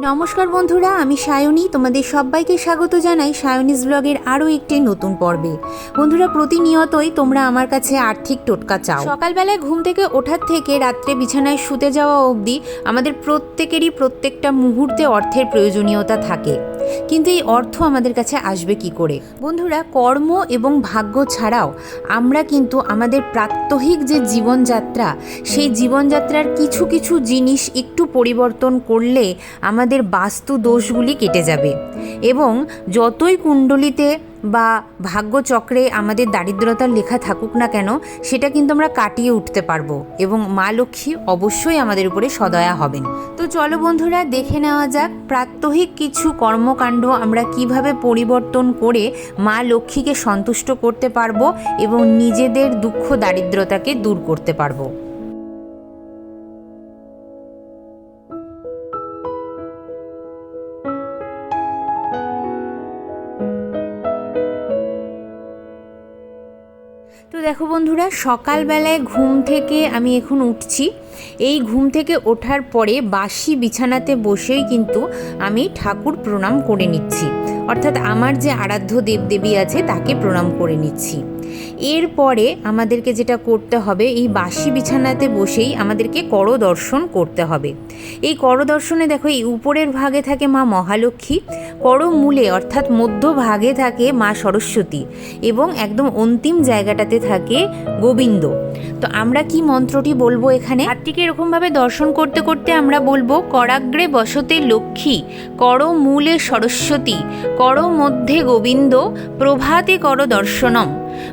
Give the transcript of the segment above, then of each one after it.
নমস্কার বন্ধুরা, আমি সায়নী। তোমাদের সবাইকে স্বাগত জানাই সায়নিস ব্লগের আরও একটি নতুন পর্বে। বন্ধুরা, প্রতিনিয়তই তোমরা আমার কাছে আর্থিক টোটকা চাও। সকালবেলায় ঘুম থেকে ওঠার থেকে রাত্রে বিছানায় শুতে যাওয়া অবধি আমাদের প্রত্যেকেরই প্রত্যেকটা মুহূর্তে অর্থের প্রয়োজনীয়তা থাকে। কিন্তু এই অর্থ আমাদের কাছে আসবে কি করে? বন্ধুরা, কর্ম এবং ভাগ্য ছাড়াও আমরা কিন্তু আমাদের প্রাত্যহিক যে জীবনযাত্রা, সেই জীবনযাত্রার কিছু কিছু জিনিস একটু পরিবর্তন করলে আমাদের বাস্তু দোষগুলি কেটে যাবে। এবং যতই কুণ্ডলিতে বা ভাগ্যচক্রে আমাদের দারিদ্রতার লেখা থাকুক না কেন, সেটা কিন্তু আমরা কাটিয়ে উঠতে পারব এবং মা লক্ষ্মী অবশ্যই আমাদের উপরে সদয়া হবেন। তো চলো বন্ধুরা, দেখে নেওয়া যাক প্রাত্যহিক কিছু কর্মকাণ্ড আমরা কীভাবে পরিবর্তন করে মা লক্ষ্মীকে সন্তুষ্ট করতে পারব এবং নিজেদের দুঃখ দারিদ্রতাকে দূর করতে পারব। দেখো বন্ধুরা, সকালবেলায় ঘুম থেকে আমি এখন উঠছি। এই ঘুম থেকে ওঠার পরে বাসি বিছানাতে বসেই কিন্তু আমি ঠাকুর প্রণাম করে নিচ্ছি। অর্থাৎ আমার যে আরাধ্য দেবদেবী আছে তাকে প্রণাম করে নিচ্ছি। এরপরে আমাদেরকে যেটা করতে হবে, এই বাসি বিছানাতে বসেই আমাদেরকে কর দর্শন করতে হবে। এই কর দর্শনে দেখো, এই উপরের ভাগে থাকে মা মহালক্ষ্মী, করমূলে অর্থাৎ মধ্য ভাগে থাকে মা সরস্বতী এবং একদম অন্তিম জায়গাটাতে থাকে গোবিন্দ। তো আমরা কি মন্ত্রটি বলব এখানে? হাতটিকে এরকমভাবে দর্শন করতে করতে আমরা বলব, করাগ্রে বসতে লক্ষ্মী কর মূলে সরস্বতী কর মধ্যে গোবিন্দ, প্রভাতে কর দর্শনম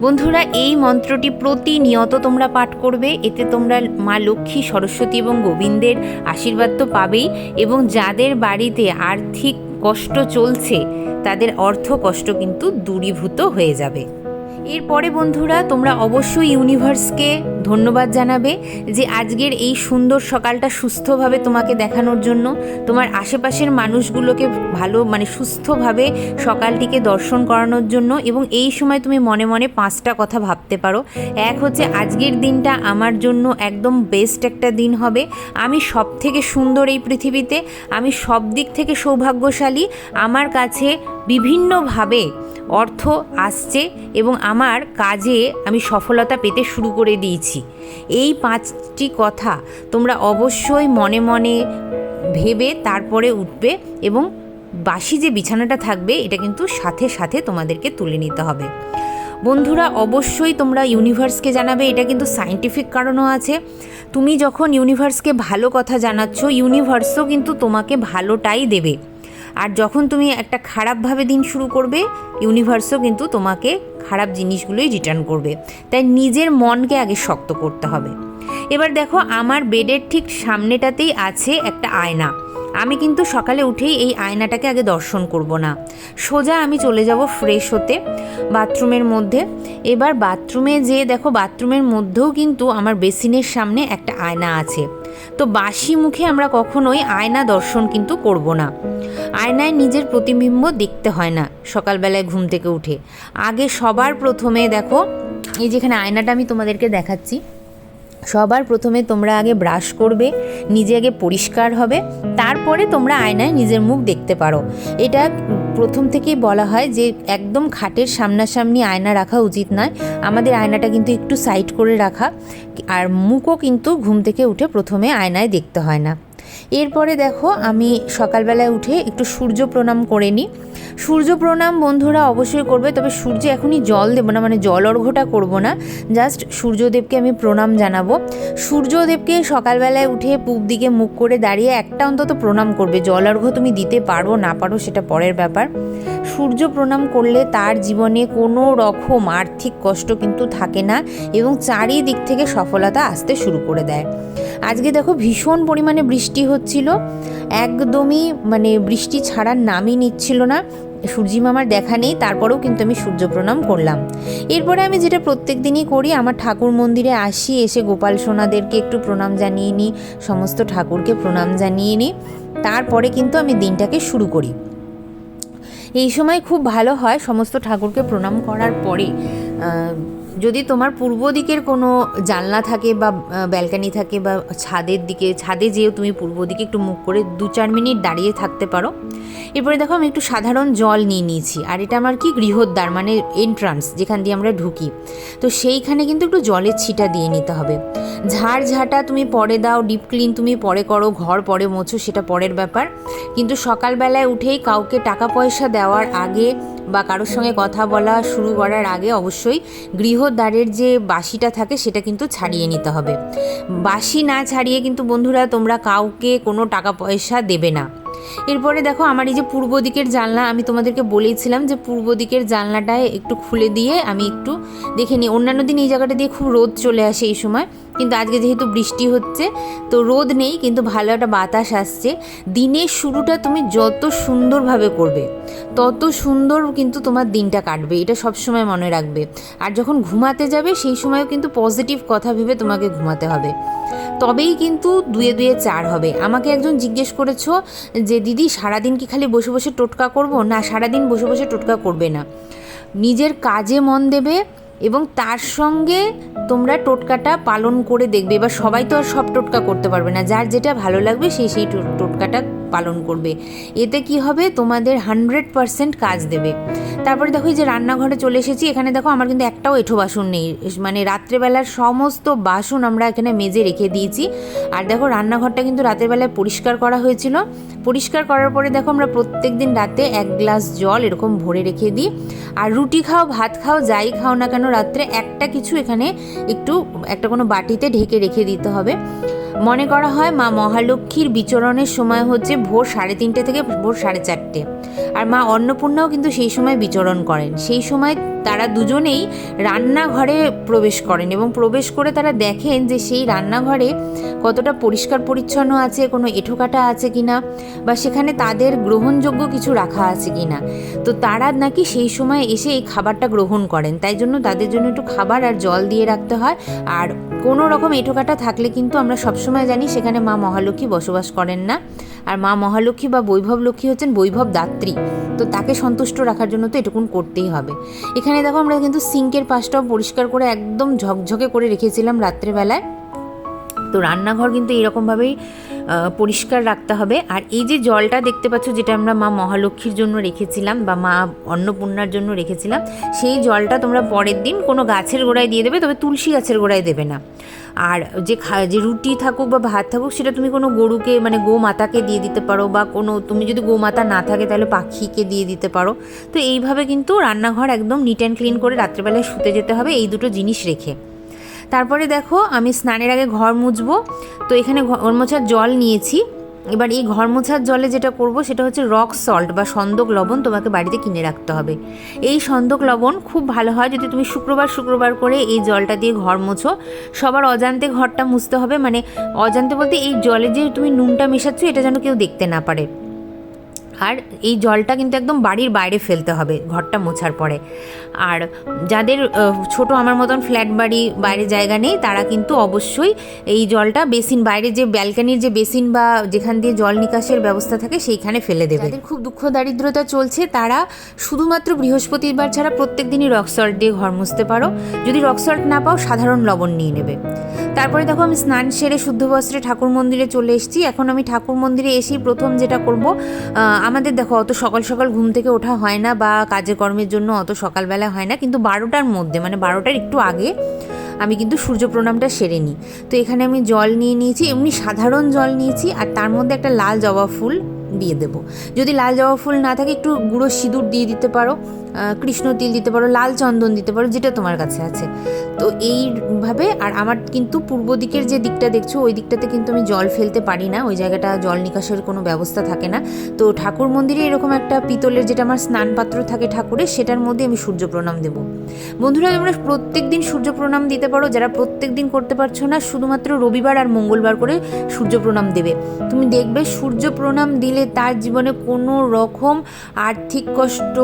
বন্ধুরা, এই মন্ত্রটি প্রতিনিয়ত তোমরা পাঠ করবে। এতে তোমরা মা লক্ষ্মী, সরস্বতী এবং গোবিন্দের আশীর্বাদ তো পাবেই। এবং যাদের বাড়িতে আর্থিক কষ্ট চলছে, তাদের অর্থ কষ্ট কিন্তু দূরীভূত হয়ে যাবে। এরপরে বন্ধুরা, তোমরা অবশ্যই ইউনিভার্সকে ধন্যবাদ জানাবে যে আজকের এই সুন্দর সকালটা সুস্থভাবে তোমাকে দেখানোর জন্য। তোমার আশেপাশের মানুষগুলোকে ভালো মানে সুস্থভাবে সকালটিকে দর্শন করানোর জন্য এবং এই সময় তুমি মনে মনে পাঁচটা কথা ভাবতে পারো। এক হচ্ছে, আজকের দিনটা আমার জন্য একদম বেস্ট একটা দিন হবে। আমি সব থেকে সুন্দর এই পৃথিবীতে। আমি সব দিক থেকে সৌভাগ্যশালী। আমার কাছে বিভিন্নভাবে অর্থ আসছে এবং আমার কাজে আমি সফলতা পেতে শুরু করে দিয়েছি। এই পাঁচটি কথা তোমরা অবশ্যই মনে মনে ভেবে তারপরে উঠবে এবং বাসি যে বিছানাটা থাকবে, এটা কিন্তু সাথে সাথে তোমাদেরকে তুলে নিতে হবে। বন্ধুরা, অবশ্যই তোমরা ইউনিভার্সকে জানাবে, এটা কিন্তু সাইন্টিফিক কারণও আছে। তুমি যখন ইউনিভার্সকে ভালো কথা জানাচ্ছ ইউনিভার্সও কিন্তু তোমাকে ভালোটাই দেবে। আর যখন তুমি একটা খারাপভাবে দিন শুরু করবে ইউনিভার্সও কিন্তু তোমাকে খারাপ জিনিসগুলোই রিটার্ন করবে। তাই নিজের মনকে আগে শক্ত করতে হবে। এবার দেখো, আমার বেডের ঠিক সামনেটাতেই আছে একটা আয়না। আমি কিন্তু সকালে উঠেই এই আয়নাটাকে আগে দর্শন করব না। সোজা আমি চলে যাব ফ্রেশ হতে, বাথরুমের মধ্যে। এবার বাথরুমে যেয়ে দেখো, বাথরুমের মধ্যেও কিন্তু আমার বেসিনের সামনে একটা আয়না আছে। তো বাসি মুখে আমরা কখনোই আয়না দর্শন কিন্তু করব না। আয়নায় নিজের প্রতিবিম্ব দেখতে হয় না, সকালবেলায় ঘুম থেকে উঠে। আগে সবার প্রথমে দেখো, এই যেখানে আয়নাটা আমি তোমাদেরকে দেখাচ্ছি, সবার প্রথমে তোমরা আগে ব্রাশ করবে, নিজে আগে পরিষ্কার হবে, তারপরে তোমরা আয়নায় নিজের মুখ দেখতে পারো। এটা প্রথম থেকেই বলা হয় যে একদম খাটের সামনাসামনি আয়না রাখা উচিত নয়, আমাদের আয়নাটা কিন্তু একটু সাইড করে রাখা, আর মুখও কিন্তু ঘুম থেকে উঠে প্রথমে আয়নায় দেখতে হয় না। এরপরে দেখো, আমি সকালবেলায় উঠে একটু সূর্য প্রণাম করে নিই। সূর্য প্রণাম বন্ধুরা অবশ্যই করবে, তবে সূর্য এখনই জল দেবো না মানে জল অর্ঘ্যটা করব না। জাস্ট সূর্যদেবকে আমি প্রণাম জানাব। সূর্যদেবকে সকালবেলায় উঠে পূব দিকে মুখ করে দাঁড়িয়ে একটা অন্তত প্রণাম করবে। জল অর্ঘ্য তুমি দিতে পারো, না পারো সেটা পরের ব্যাপার। সূর্য প্রণাম করলে তার জীবনে কোনো রকম আর্থিক কষ্ট কিন্তু থাকে না এবং চারিদিক থেকে সফলতা আসতে শুরু করে দেয়। আজকে দেখো ভীষণ পরিমাণে বৃষ্টি হচ্ছিল। একদমই মানে বৃষ্টি ছাড়ার নামই নিচ্ছিল না। সূর্যি মামার দেখা নেই, তারপরেও কিন্তু আমি সূর্য প্রণাম করলাম। এরপরে আমি যেটা প্রত্যেক দিনই করি, আমার ঠাকুর মন্দিরে আসি, এসে গোপাল সোনাদেরকে একটু প্রণাম জানিয়ে নিই, সমস্ত ঠাকুরকে প্রণাম জানিয়ে নিই। তারপরে কিন্তু আমি দিনটাকে শুরু করি। এই সময় খুব ভালো হয়, সমস্ত ঠাকুরকে প্রণাম করার পরে যদি তোমার পূর্ব দিকের কোনো জানলা থাকে বা ব্যালকানি থাকে বা ছাদের দিকে, ছাদে যেয়েও তুমি পূর্ব দিকে একটু মুখ করে দু চার মিনিট দাঁড়িয়ে থাকতে পারো। এরপরে দেখো আমি একটু সাধারণ জল নিয়ে নিয়েছি, আর এটা আমার কি গৃহদ্বার মানে এন্ট্রান্স যেখান দিয়ে আমরা ঢুকি। তো সেইখানে কিন্তু একটু জলের ছিটা দিয়ে নিতে হবে। ঝাড় ঝাঁটা তুমি পরে দাও ডিপ ক্লিন তুমি পরে করো, ঘর পরে মোছো, সেটা পরের ব্যাপার। কিন্তু সকালবেলায় উঠেই কাউকে টাকা পয়সা দেওয়ার আগে বা কারোর সঙ্গে কথা বলা শুরু করার আগে অবশ্যই গৃহদ্বারের যে বাসিটা থাকে সেটা কিন্তু ছাড়িয়ে নিতে হবে। বাসি না ছাড়িয়ে কিন্তু বন্ধুরা তোমরা কাউকে কোনো টাকা পয়সা দেবে না। এরপরে দেখো আমার এই যে পূর্ব দিকের জানলা, আমি তোমাদেরকে বলেছিলাম যে পূর্ব দিকের জানলাটায় একটু খুলে দিয়ে আমি একটু দেখে নিই। অন্যান্য দিন এই জায়গাটা দিয়ে খুব রোদ চলে আসে এই সময়। কিন্তু আজকে যেহেতু বৃষ্টি হচ্ছে, তো রোদ নেই, কিন্তু ভালো একটা বাতাস আসছে। দিনের শুরুটা তুমি যত সুন্দরভাবে করবে, তত সুন্দর কিন্তু তোমার দিনটা কাটবে, এটা সবসময় মনে রাখবে। আর যখন ঘুমাতে যাবে, সেই সময়ও কিন্তু পজিটিভ কথা ভেবে তোমাকে ঘুমাতে হবে। তবেই কিন্তু দুয়ে দুয়ে চার হবে। আমাকে একজন জিজ্ঞেস করেছ যে, দিদি, সারাদিন কি খালি বসে বসে টোটকা করব? না, সারাদিন বসে বসে টোটকা করবে না। নিজের কাজে মন দেবে এবং তার সঙ্গে তোমরা টোটকাটা পালন করে দেখবে। এবার সবাই তো আর সব টোটকা করতে পারবে না। যার যেটা ভালো লাগবে সেই সেই টোটকাটা পালন করবে। এতে কি হবে? তোমাদের হান্ড্রেড পারসেন্ট কাজ দেবে। তারপরে দেখো যে রান্নাঘরে চলে এসেছি। এখানে দেখো আমার কিন্তু একটাও এঠো বাসন নেই। মানে রাত্রেবেলার সমস্ত বাসন আমরা এখানে মেজে রেখে দিয়েছি। আর দেখো রান্নাঘরটা কিন্তু রাতের বেলায় পরিষ্কার করা হয়েছিল। পরিষ্কার করার পরে দেখো আমরা প্রত্যেক দিন রাতে এক গ্লাস জল এরকম ভরে রেখে দিই। আর রুটি খাও, ভাত খাও, যাই খাও না কেন, রাত্রে একটা কিছু এখানে একটু, একটা কোনো বাটিতে ঢেকে রেখে দিতে হবে। মনে করা হয় মা মহালক্ষ্মীর বিচরণের সময় হচ্ছে ভোর সাড়ে তিনটে থেকে ভোর সাড়ে চারটে। আর মা অন্নপূর্ণাও কিন্তু সেই সময় বিচরণ করেন। সেই সময় তারা দুজনেই রান্নাঘরে প্রবেশ করেন এবং প্রবেশ করে তারা দেখেন যে সেই রান্নাঘরে কতটা পরিষ্কার পরিচ্ছন্ন আছে, কোনো এঁঠোকাটা আছে কি না বা সেখানে তাদের গ্রহণযোগ্য কিছু রাখা আছে কি না তো তারা নাকি সেই সময় এসে এই খাবারটা গ্রহণ করেন। তাই জন্য তাদের জন্য একটু খাবার আর জল দিয়ে রাখতে হয়। আর কোনো রকম এঁঠোকাটা থাকলে কিন্তু আমরা সবসময় জানি সেখানে মা মহালক্ষ্মী বসবাস করেন না। আর মা মহালক্ষ্মী বা বৈভব লক্ষ্মী হচ্ছেন বৈভব দাত্রী। তো তাকে সন্তুষ্ট রাখার জন্য তো এটুকুন করতেই হবে। এখানে দেখো আমরা কিন্তু সিঙ্কের পাশটাও পরিষ্কার করে একদম ঝকঝকে করে রেখেছিলাম রাত্রেবেলায়। তো রান্নাঘর কিন্তু এরকমভাবেই পরিষ্কার রাখতে হবে। আর এই যে জলটা দেখতে পাচ্ছ, যেটা আমরা মা মহালক্ষ্মীর জন্য রেখেছিলাম বা মা অন্নপূর্ণার জন্য রেখেছিলাম, সেই জলটা তোমরা পরের দিন কোনো গাছের গোড়ায় দিয়ে দেবে, তবে তুলসী গাছের গোড়ায় দেবে না। আর যে খা, যে রুটি থাকুক বা ভাত থাকুক, সেটা তুমি কোনো গরুকে মানে গোমাতাকে দিয়ে দিতে পারো বা কোনো, তুমি যদি গোমাতা না থাকে, তাহলে পাখিকে দিয়ে দিতে পারো। তো এইভাবে কিন্তু রান্নাঘর একদম নিট অ্যান্ড ক্লিন করে রাত্রেবেলায় শুতে যেতে হবে, এই দুটো জিনিস রেখে। তারপরে দেখো আমি স্নানের আগে ঘর মুছবো। তো এখানে ঘর মোছার জল নিয়েছি। এবার এই ঘর মোছার জলে যেটা করব সেটা হচ্ছে রক সল্ট বা সন্দক লবণ তোমাকে বাড়িতে কিনে রাখতে হবে। এই সন্দক লবণ খুব ভালো হয় যদি তুমি শুক্রবার শুক্রবার করে এই জলটা দিয়ে ঘর মোছো। সবার অজান্তে ঘরটা মুছতে হবে। মানে অজান্তে বলতে এই জলে যে তুমি নুনটা মেশাচ্ছ এটা যেন কেউ দেখতে না পারে। আর এই জলটা কিন্তু একদম বাড়ির বাইরে ফেলতে হবে ঘরটা মোছার পরে। আর যাদের ছোট আমার মতন ফ্ল্যাট বাড়ি, বাইরে জায়গা নেই, তারা কিন্তু অবশ্যই এই জলটা বেসিন, বাইরে যে ব্যালকানির যে বেসিন বা যেখান দিয়ে জল নিকাশের ব্যবস্থা থাকে সেইখানে ফেলে দেবে। যাদের খুব দুঃখ দারিদ্রতা চলছে, তারা শুধুমাত্র বৃহস্পতিবার ছাড়া প্রত্যেক দিনই রক সল্ট দিয়ে ঘর মুছতে পারো। যদি রক সল্ট না পাও, সাধারণ লবণ নিয়ে নেবে। তারপরে দেখো আমি স্নান সেরে শুদ্ধ বস্ত্রে ঠাকুর মন্দিরে চলে এসেছি। এখন আমি ঠাকুর মন্দিরে এসেই প্রথম যেটা করব আমাদের দেখো অত সকাল সকাল ঘুম থেকে ওঠা হয় না বা কাজে কর্মের জন্য অত সকালবেলা হয় না, কিন্তু বারোটার মধ্যে মানে বারোটার একটু আগে আমি কিন্তু সূর্য প্রণামটা সেরে নিই। তো এখানে আমি জল নিয়ে নিয়েছি, এমনি সাধারণ জল নিয়েছি আর তার মধ্যে একটা লাল জবা ফুল দিয়ে দেব। যদি লাল জবা ফুল না থাকে একটু গুঁড়ো সিঁদুর দিয়ে দিতে পারো। কৃষ্ণ তিল দিতে পারো, লাল চন্দন দিতে পারো, যেটা তোমার কাছে আছে। তো এইভাবে, আর আমার কিন্তু পূর্ব দিকের যে দিকটা দেখছ, ওই দিকটাতে কিন্তু আমি জল ফেলতে পারি না, ওই জায়গাটা জল নিকাশের কোনো ব্যবস্থা থাকে না। তো ঠাকুর মন্দিরে এরকম একটা পিতলের যেটা আমার স্নান পাত্র থাকে ঠাকুরের, সেটার মধ্যে আমি সূর্য প্রণাম দেবো। বন্ধুরা, তোমরা প্রত্যেক দিন সূর্য প্রণাম দিতে পারো, যারা প্রত্যেক দিন করতে পারছ না, শুধুমাত্র রবিবার আর মঙ্গলবার করে সূর্য প্রণাম দেবে। তুমি দেখবে, সূর্য প্রণাম দিলে তার জীবনে কোনো রকম আর্থিক কষ্ট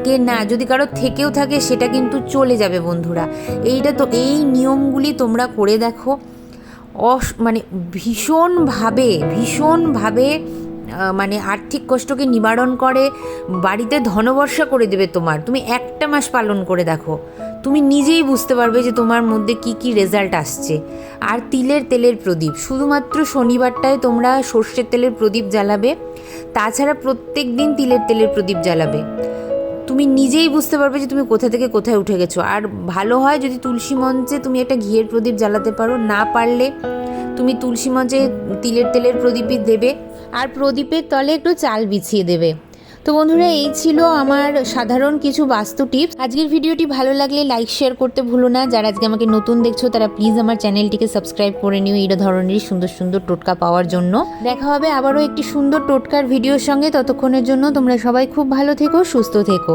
থাকে না, যদি কারও থেকেও থাকে সেটা কিন্তু চলে যাবে বন্ধুরা। এইটা তো, এই নিয়মগুলি তোমরা করে দেখো। অস মানে ভীষণভাবে ভীষণভাবে মানে আর্থিক কষ্টকে নিবারণ করে, বাড়িতে ধনবর্ষা করে দেবে তোমার। তুমি একটা মাস পালন করে দেখো। তুমি নিজেই বুঝতে পারবে যে তোমার মধ্যে কি কি রেজাল্ট আসছে। আর তিলের তেলের প্রদীপ, শুধুমাত্র শনিবারটায় তোমরা সর্ষের তেলের প্রদীপ জ্বালাবে, তাছাড়া প্রত্যেক দিন তিলের তেলের প্রদীপ জ্বালাবে। তুমি নিজেই বুঝতে পারবে যে তুমি কোথা থেকে কোথায় উঠে গেছো। আর ভালো হয় যদি তুলসী মঞ্চে তুমি একটা ঘিয়ের প্রদীপ জ্বালাতে পারো, না পারলে তুমি তুলসী মঞ্চে তিলের তেলের প্রদীপই দেবে। আর প্রদীপের তলে একটু চাল বিছিয়ে দেবে। তো বন্ধুরা, এই ছিল আমার সাধারণ কিছু বাস্তু টিপস। আজকের ভিডিওটি ভালো লাগলে লাইক শেয়ার করতে ভুলো না। যারা আজকে আমাকে নতুন দেখছ, তারা প্লিজ আমার চ্যানেলটিকে সাবস্ক্রাইব করে নিও এই ধরনের সুন্দর সুন্দর টোটকা পাওয়ার জন্য। দেখা হবে আবারও একটি সুন্দর টোটকার ভিডিওর সঙ্গে। ততক্ষণের জন্য তোমরা সবাই খুব ভালো থেকো, সুস্থ থেকো।